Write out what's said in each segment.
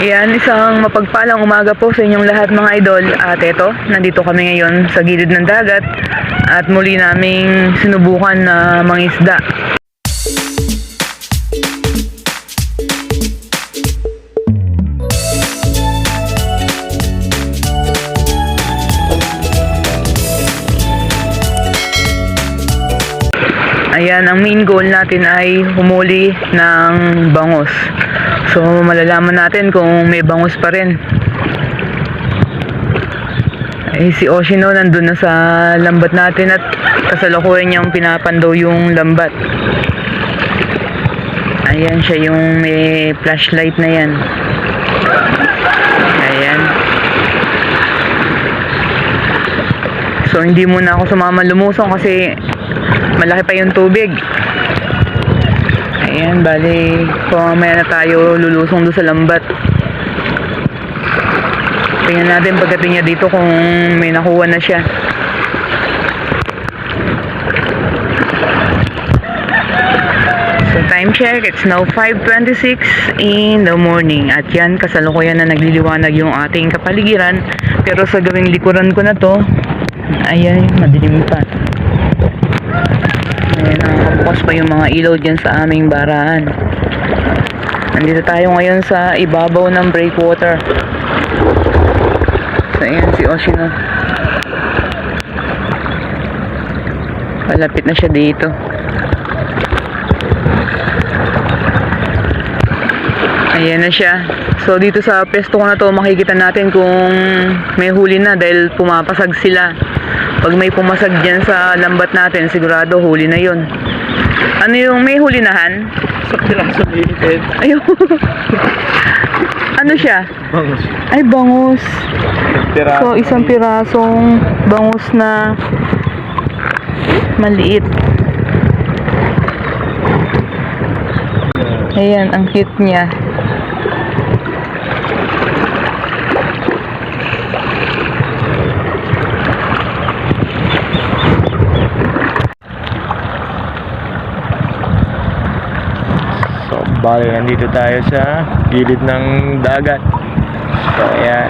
Yan, isang mapagpalang umaga po sa inyong lahat mga idol. At eto, nandito kami ngayon sa gilid ng dagat at muli naming sinubukan na mangisda. Ayan, ang main goal natin ay humuli ng bangos. So, malalaman natin kung may bangos pa rin. Eh, si Oshino nandun na sa lambat natin at kasalukuyan niyang pinapandaw yung lambat. Ayan siya yung may flashlight na yan. Ayan. So, hindi muna ako sumama lumusong kasi malaki pa yung tubig. Ayan, bali, kung mamaya na tayo lulusong doon sa lambat. Tingnan natin pagdating niya dito kung may nakuha na siya. Time check, it's now 5.26 in the morning. At yan, kasalukuyan na nagliliwanag yung ating kapaligiran. Pero sa gawing likuran ko na to, ayan, madilim pa. Ayan, nakabukas pa yung mga ilaw dyan sa aming barahan. Nandito tayo ngayon sa ibabaw ng breakwater. So, ayan si Oshino. Malapit na siya dito. Ayan na siya. So, dito sa pesto ko na to, makikita natin kung may huli na dahil pumapasag sila. Pag may pumasag dyan sa lambat natin, sigurado huli na yon. Ano yung may hulinahan? Sa piraso ni Ed. Ayun. ano siya? Bangos. Ay, bangus. Piraso. So, isang pirasong bangus na maliit. Ayan, ang cute niya. So, bali, nandito tayo sa gilid ng dagat. So, ayan.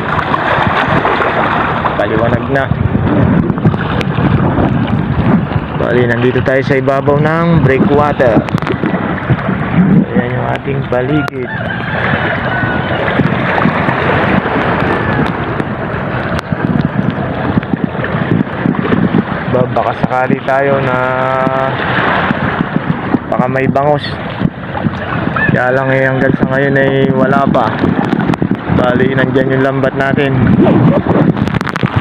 Paliwanag na. Bali, nandito tayo sa ibabaw ng breakwater. Ayan yung ating paligid. Ba, baka sakali tayo na baka may bangos kaya lang eh hanggang sa ngayon ay wala pa. Bali nandyan yung lambat natin.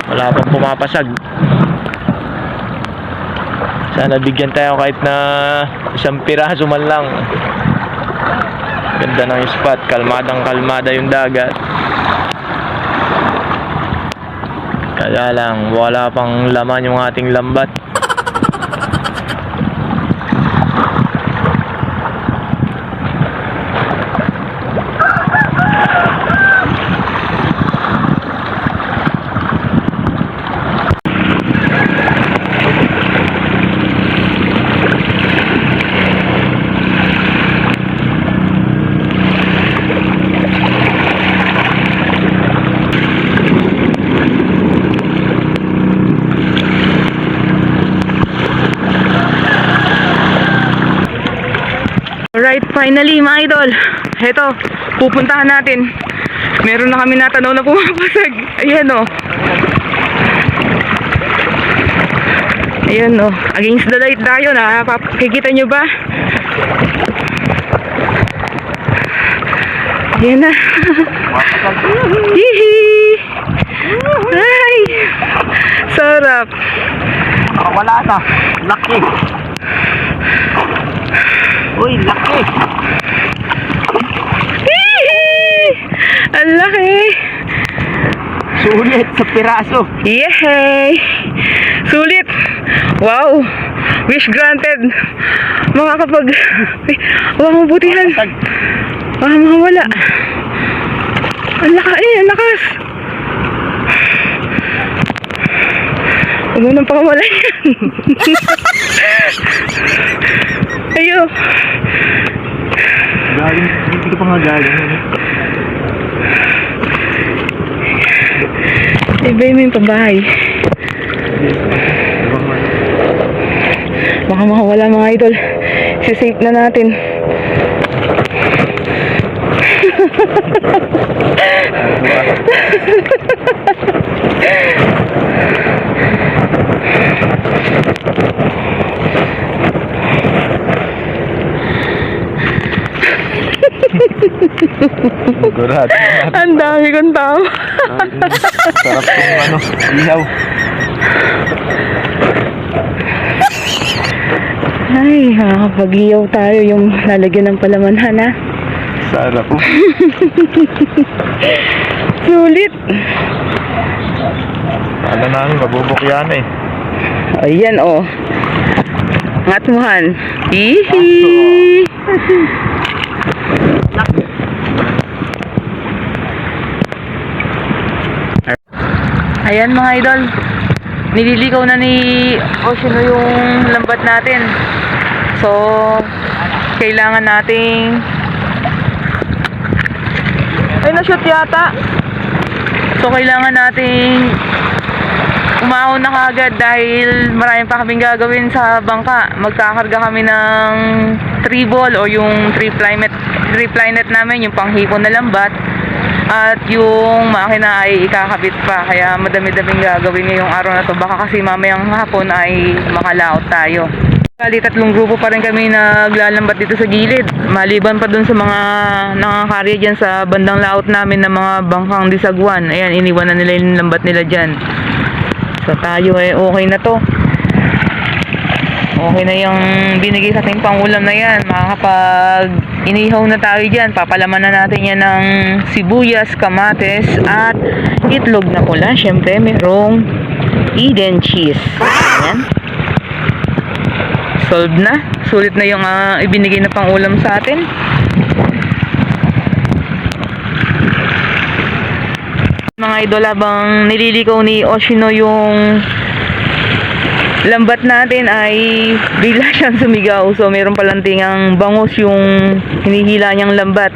Wala pang pumapasag. Sana bigyan tayo kahit na isang piraso man lang. Ganda ng spot. Kalmadang kalmada yung dagat. Kaya lang wala pang laman yung ating lambat Alright, finally mga idol. Heto, pupuntahan natin. Meron na kami natanaw na pumapasag. Ayan o. Ayan o. Against the light tayo. Nakakikita nyo ba? Ayan na. Hihi! Ay! Sarap. wala na laki uy laki! Ang laki! sulit sa piraso Yay! Sulit! Wow! Wish granted! Makakapag... Ay, Wala mong butihan! Baka makawala! Ang laka eh! Ang lakas! Huwag mo nang pakawala yan! Ayo! galing hindi ko pa nga galing Iba mo yung pabahay. Baka makawala mga idol. Sisave na natin. Sigurado. Ang dami kong tao. Sarap kong ano, ihaw. Ay, makakapag-iyaw tayo yung lalagyan ng palamanhan ha. Sarap po. Sulit. Ano namin, mabubukyan eh. Ayan oh. Ngat mo han. Hihi. Ayan mga idol. Nililigaw na ni Oshino yung lambat natin. So, kailangan nating ay na-shoot yata. So, kailangan nating umahon na kagad dahil marami pa kaming gagawin sa bangka. Magkakarga kami ng tree ball o yung tree plynet, tree plynet namin, yung panghipon na lambat. At yung makina ay ikakabit pa. Kaya madami-daming gagawin ngayong araw na to. Baka kasi mamayang hapon ay makalaot tayo. Bali, tatlong grupo pa rin kami naglalambat dito sa gilid. Maliban pa dun sa mga nakakarya dyan sa bandang laot namin ng mga bangkang disagwan. Ayan, iniwan na nila yung lambat nila dyan. So tayo eh, okay na to. Okay na yung binigay sa ating pangulam na yan. Makakapag inihaw na tayo dyan. Papalaman na natin yan ng sibuyas, kamates, at itlog na pula. Siyempre, merong Eden cheese. Ayan. Solved na. Sulit na yung ah, ibinigay na pangulam sa atin. Mga idol, habang nililigaw ni Oshino yung lambat natin ay bigla siyang sumigaw. So, meron palang tingang bangus yung hinihila niyang lambat.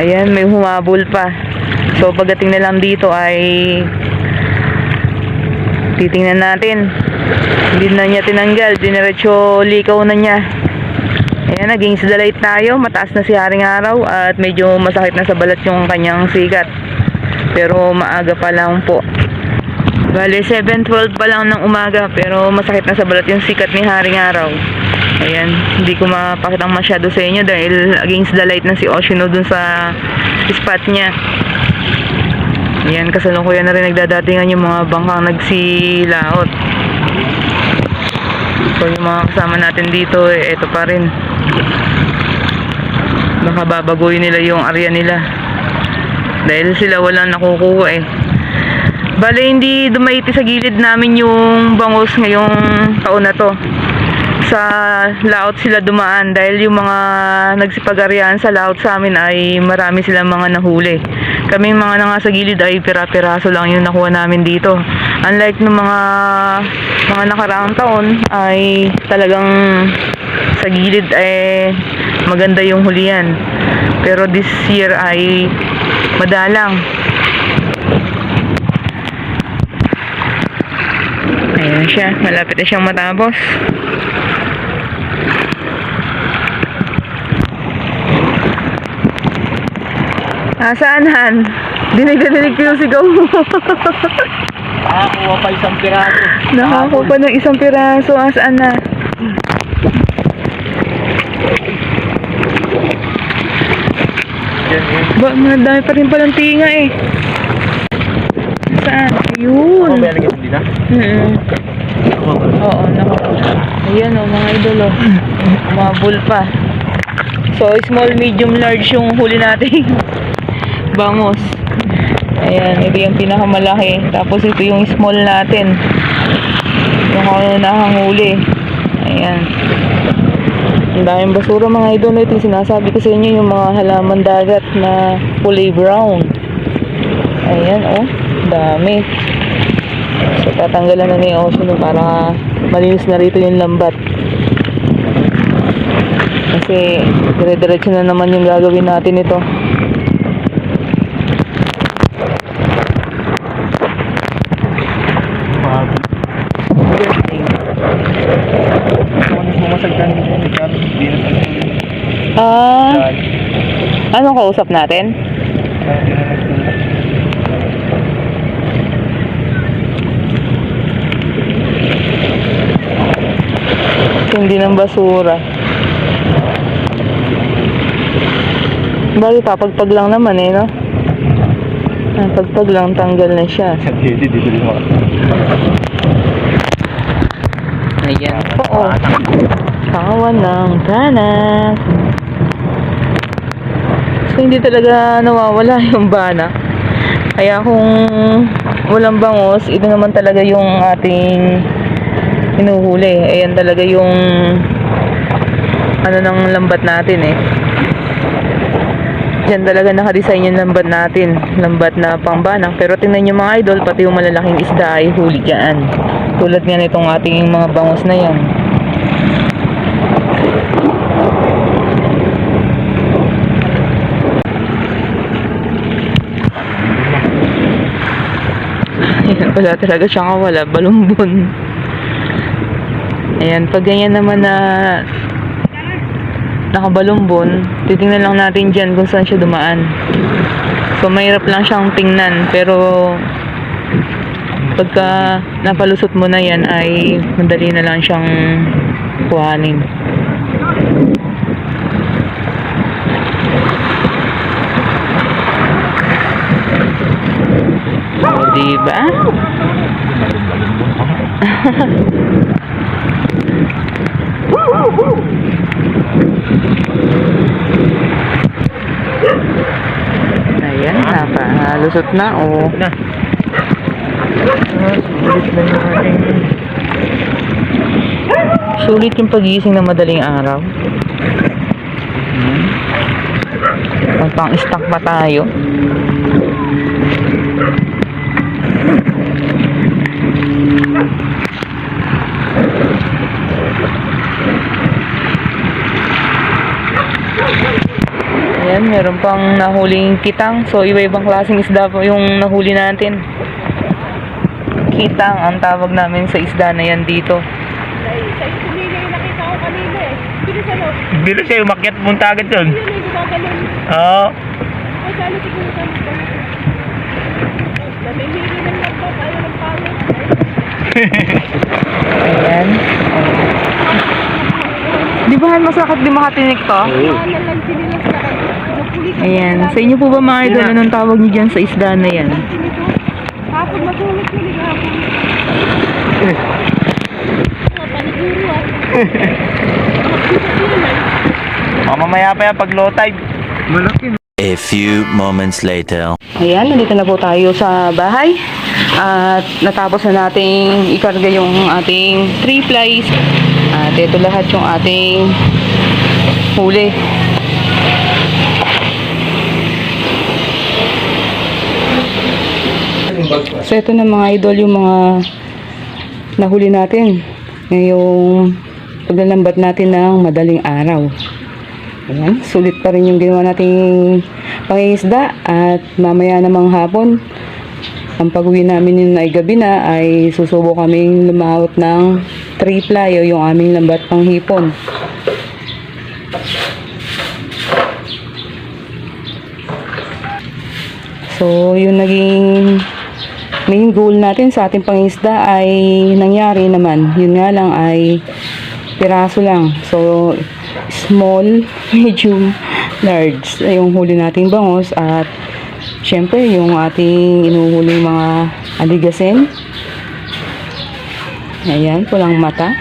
Ayan, may humabol pa. So, pagdating na lang dito ay titingnan natin. Hindi na niya tinanggal. Diniretso likaw na niya. Ayan, naging sa light tayo. Mataas na si Haring Araw at medyo masakit na sa balat yung kanyang sikat. Pero maaga pa lang po. Bale, 7.12 pa lang ng umaga pero masakit na sa balat yung sikat ni Haring Araw. Ayan, hindi ko mapakitang masyado sa inyo dahil against the light na si Oshino dun sa spot niya. Ayan, kasalukuyan na rin nagdadatingan yung mga bangkang nagsilaot. So, yung mga kasama natin dito, eh, eto pa rin. Baka babaguhin nila yung area nila. Dahil sila walang nakukuha eh. Bale, hindi dumaiti sa gilid namin yung bangus ngayong taon na to. Sa laot sila dumaan dahil yung mga nagsipag-arian sa laot sa amin ay marami silang mga nahuli. Kaming mga nanga sa gilid ay pira-piraso lang yung nakuha namin dito. Unlike ng mga mga nakaraang taon ay talagang sa gilid ay maganda yung hulihan. Pero this year ay madalang. Ayan siya, malapit na siyang matapos. Asaan Han? Dinig na dinig ko yung sigaw mo. Nakakuha pa isang piraso. Nakako pa ng isang piraso. Asaan na? Yan eh. Ba, madami pa rin palang tinga eh. Saan? Ayun. Ano ba yan hindi na? Mm Oo, naku. Ayan o, mga idol o. Mabul pa. So, small, medium, large yung huli natin. Bangos. Ayan, ito yung pinakamalaki. Tapos ito yung small natin. Yung kaunahang huli. Ayan. Ang daming basura mga idol. Ito yung sinasabi ko sa inyo yung mga halaman dagat na kulay brown. Ayan, oh. Dami tatanggalan na ni Ocean para malinis na rito yung lambat. Kasi dire-diretso na naman yung gagawin natin ito. Ah, anong kausap natin? Uh, Hindi ng basura. Bali, papagpag lang naman eh, no? Ah, pagpag lang, tanggal na siya. Hindi, dito din. Ayan po. Kawan ng banak. So, hindi talaga nawawala yung banak. Kaya kung walang bangos, ito naman talaga yung ating hinuhuli. Ayan talaga yung ano ng lambat natin eh. Diyan talaga nakadesign yung lambat natin. Lambat na pangbanak. Pero tingnan nyo mga idol, pati yung malalaking isda ay huli dyan. Tulad nga nitong ating mga bangos na yan. Ayan, wala talaga siyang kawala. Balumbon. Ayan, pag ganyan naman na nakabalumbon, titingnan lang natin dyan kung saan siya dumaan. So, mahirap lang siyang tingnan. Pero, pagka napalusot mo na yan, ay madali na lang siyang kuhanin. O, diba? Ayan, napalusot na. O, Na. Ulit na yung ating... Sulit yung pagising na madaling araw. Magpang-stock pa tayo. Ayan, meron pang nahuling kitang. So, iba-ibang klaseng isda po yung nahuli natin. Kitang ang tawag namin sa isda na yan dito. Eh. Ano? Bilo siya, umakyat punta agad eh, gumaganon. Oo. Ayan. Di ba masakit di makatinik to? Ay, na lang sinilas na kami. Napulis ang Ayan. Sa inyo po ba mga idol, anong tawag niyo dyan sa isda na yan? Hapon matulog ko ni hapon. Mga paniguro ah. Mamamaya pa yan pag low tide. Malaki. A few moments later. Ayan, nandito na po tayo sa bahay. At natapos na nating ikarga yung ating three flies. At ito lahat yung ating huli. So ito na mga idol yung mga nahuli natin. Ngayong paglalambat natin ng madaling araw. Ayan, sulit pa rin yung ginawa nating pangingisda at mamaya namang hapon ang pag-uwi namin yun ay gabi na ay susubo kaming lumawot ng three ply o yung aming lambat pang hipon. So, yung naging main goal natin sa ating pangisda ay nangyari naman. Yun nga lang ay piraso lang. So, small, medium, large. Yung huli nating bangos at syempre yung ating inuhuli mga aligasen. Ayan, pulang mata.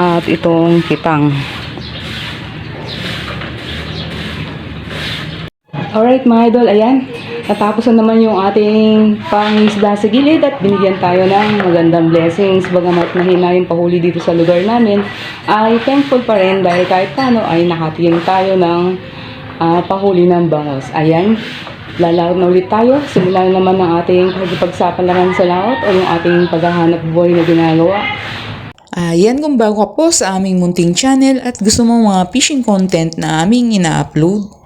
At itong kitang. Alright mga idol, ayan. Natapos na naman yung ating pangisda sa gilid at binigyan tayo ng magandang blessings. Bagamat mahina yung pahuli dito sa lugar namin, ay thankful pa rin dahil kahit paano ay nakatiling tayo ng ah, pahuli ng bangos. Ayan, lalaro na ulit tayo. Simulan na naman ang ating pagsapalaran sa laot o yung ating paghahanap buhay na ginagawa. Ayan kung bago ka po sa aming munting channel at gusto mo mga fishing content na aming ina-upload.